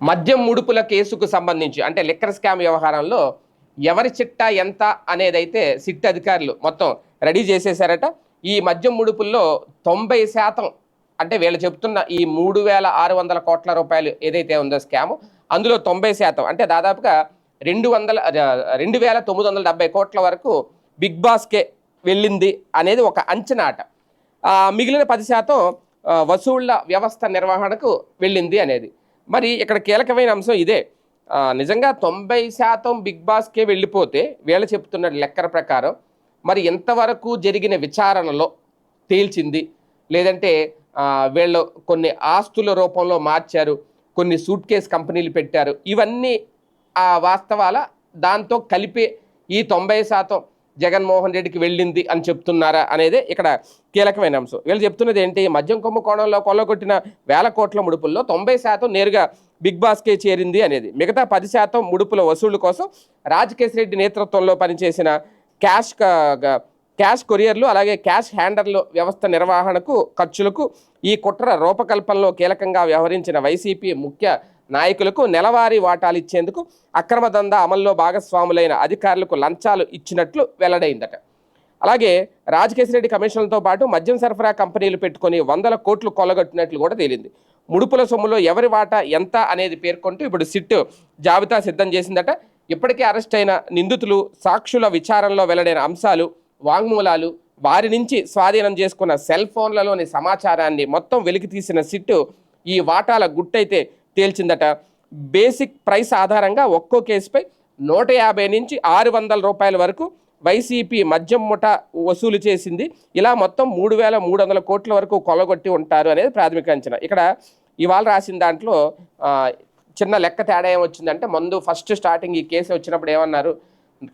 మద్యం ముడుపుల కేసుకు సంబంధించి అంటే లిక్కర్ స్కామ్ వ్యవహారంలో ఎవరి చిట్టా ఎంత అనేదైతే సిట్ అధికారులు మొత్తం రెడీ చేసేసారట ఈ మద్యం ముడుపుల్లో తొంభై శాతం అంటే వీళ్ళు చెప్తున్న ఈ మూడు వేల ఆరు వందల కోట్ల రూపాయలు ఏదైతే ఉందో స్కామ్ అందులో తొంభై శాతం అంటే దాదాపుగా రెండు వందల రెండు వేల తొమ్మిది వందల డెబ్బై కోట్ల వరకు బిగ్ బాస్కే వెళ్ళింది అనేది ఒక అంచనా మిగిలిన పది శాతం వసూళ్ళ వ్యవస్థ నిర్వహణకు వెళ్ళింది అనేది. మరి ఇక్కడ కీలకమైన అంశం ఇదే. నిజంగా తొంభై శాతం బిగ్ బాస్కే వెళ్ళిపోతే వీళ్ళ చెప్తున్న లెక్కల ప్రకారం మరి ఎంతవరకు జరిగిన విచారణలో తేల్చింది? లేదంటే వీళ్ళు కొన్ని ఆస్తుల రూపంలో మార్చారు కొన్ని సూట్ కేస్ కంపెనీలు పెట్టారు. ఇవన్నీ ఆ వాస్తవాల దాంతో కలిపే ఈ తొంభై శాతం జగన్మోహన్ రెడ్డికి వెళ్ళింది అని చెప్తున్నారా అనేది ఇక్కడ కీలకమైన అంశం. వీళ్ళు చెప్తున్నది ఏంటి? మద్యం కుంభకోణంలో కొల్లగొట్టిన వేల కోట్ల ముడుపుల్లో తొంభై శాతం నేరుగా బిగ్ బాస్కే చేరింది అనేది. మిగతా పది శాతం ముడుపుల వసూళ్ళ కోసం రాజకేశ్ రెడ్డి నేతృత్వంలో పనిచేసిన క్యాష్ క్యాష్ కొరియర్లు అలాగే క్యాష్ హ్యాండర్లు వ్యవస్థ నిర్వహణకు ఖర్చులకు ఈ కుట్ర రూపకల్పనలో కీలకంగా వ్యవహరించిన వైసీపీ ముఖ్య నాయకులకు నెలవారీ వాటాలు ఇచ్చేందుకు అక్రమ దందా అమల్లో భాగస్వాములైన అధికారులకు లంచాలు ఇచ్చినట్లు వెల్లడైందట. అలాగే రాజకేశిరెడ్డి కమిషన్లతో పాటు మద్యం సరఫరా కంపెనీలు పెట్టుకొని వందల కోట్లు కొల్లగొట్టినట్లు కూడా తేలింది. ముడుపుల సొమ్ములో ఎవరి వాటా ఎంత అనేది పేర్కొంటూ ఇప్పుడు సిట్ జాబితా సిద్ధం చేసిందట. ఇప్పటికే అరెస్ట్ అయిన నిందితులు సాక్షుల విచారణలో వెల్లడైన అంశాలు వాంగ్మూలాలు వారి నుంచి స్వాధీనం చేసుకున్న సెల్ ఫోన్లలోని సమాచారాన్ని మొత్తం వెలికి తీసిన సిట్టు ఈ వాటాల గుట్టయితే తేల్చిందట. బేసిక్ ప్రైస్ ఆధారంగా ఒక్కో కేసుపై నూట యాభై నుంచి ఆరు వందల రూపాయల వరకు వైసీపీ మద్యం ముఠ వసూలు చేసింది. ఇలా మొత్తం మూడు వేల మూడు వందల కోట్ల వరకు కొలగొట్టి ఉంటారు అనేది ప్రాథమిక అంచనా. ఇక్కడ ఇవాళ రాసిన దాంట్లో చిన్న లెక్క తేడా ఏమొచ్చిందంటే ముందు ఫస్ట్ స్టార్టింగ్ ఈ కేసు వచ్చినప్పుడు ఏమన్నారు?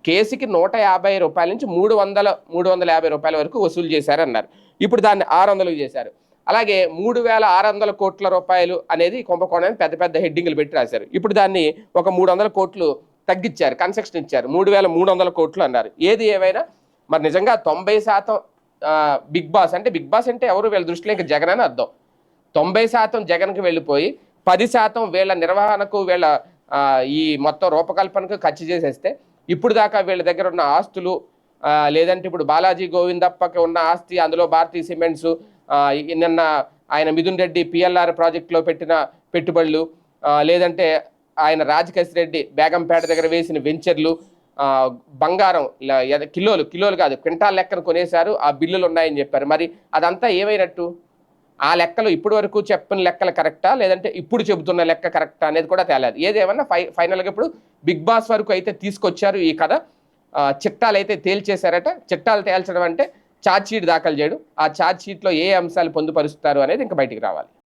కేసుకి నూట యాభై రూపాయల నుంచి మూడు వందల మూడు వందల యాభై రూపాయల వరకు వసూలు చేశారన్నారు. ఇప్పుడు దాన్ని ఆరు వందలకు చేశారు. అలాగే మూడు వేల ఆరు వందల కోట్ల రూపాయలు అనేది కుంభకోణాన్ని పెద్ద పెద్ద హెడ్డింగ్లు పెట్టి రాశారు. ఇప్పుడు దాన్ని ఒక మూడు వందల కోట్లు తగ్గించారు కన్సెక్షన్ ఇచ్చారు. మూడు వేల మూడు వందల కోట్లు అన్నారు. ఏది ఏమైనా మరి నిజంగా తొంభై శాతం బిగ్ బాస్ అంటే బిగ్ బాస్ అంటే ఎవరు వీళ్ళ దృష్టిలో ఇంకా జగన్ అని అర్థం. తొంభై శాతం జగన్కి వెళ్ళిపోయి పది శాతం వీళ్ళ నిర్వహణకు వీళ్ళ ఈ మొత్తం రూపకల్పనకు ఖర్చు చేసేస్తే ఇప్పుడు దాకా వీళ్ళ దగ్గర ఉన్న ఆస్తులు లేదంటే ఇప్పుడు బాలాజీ గోవిందప్పకి ఉన్న ఆస్తి అందులో భారతీయ సిమెంట్స్ నిన్న ఆయన మిథున్ రెడ్డి పిఎల్ఆర్ ప్రాజెక్టులో పెట్టిన పెట్టుబడులు లేదంటే ఆయన రాజకేశ్ రెడ్డి బేగంపేట దగ్గర వేసిన వెంచర్లు బంగారం కిలోలు కిలోలు కాదు క్వింటాల్ లెక్కను కొనేశారు ఆ బిల్లులు ఉన్నాయని చెప్పారు. మరి అదంతా ఏమైనట్టు? ఆ లెక్కలు ఇప్పటి వరకు చెప్పిన లెక్కలు కరెక్టా లేదంటే ఇప్పుడు చెబుతున్న లెక్క కరెక్టా అనేది కూడా తేలేదు. ఏదేమన్నా ఫై ఫైనల్గా ఇప్పుడు బిగ్ బాస్ వరకు అయితే తీసుకొచ్చారు ఈ కథ. చిట్టాలు అయితే తేల్చేశారట. చిట్టాలు తేల్చడం అంటే ఛార్జ్ షీట్ దాఖలు చేయడు. ఆ ఛార్జ్ షీట్లో ఏ అంశాలు పొందుపరుస్తారు అనేది ఇంకా బయటికి రావాలి.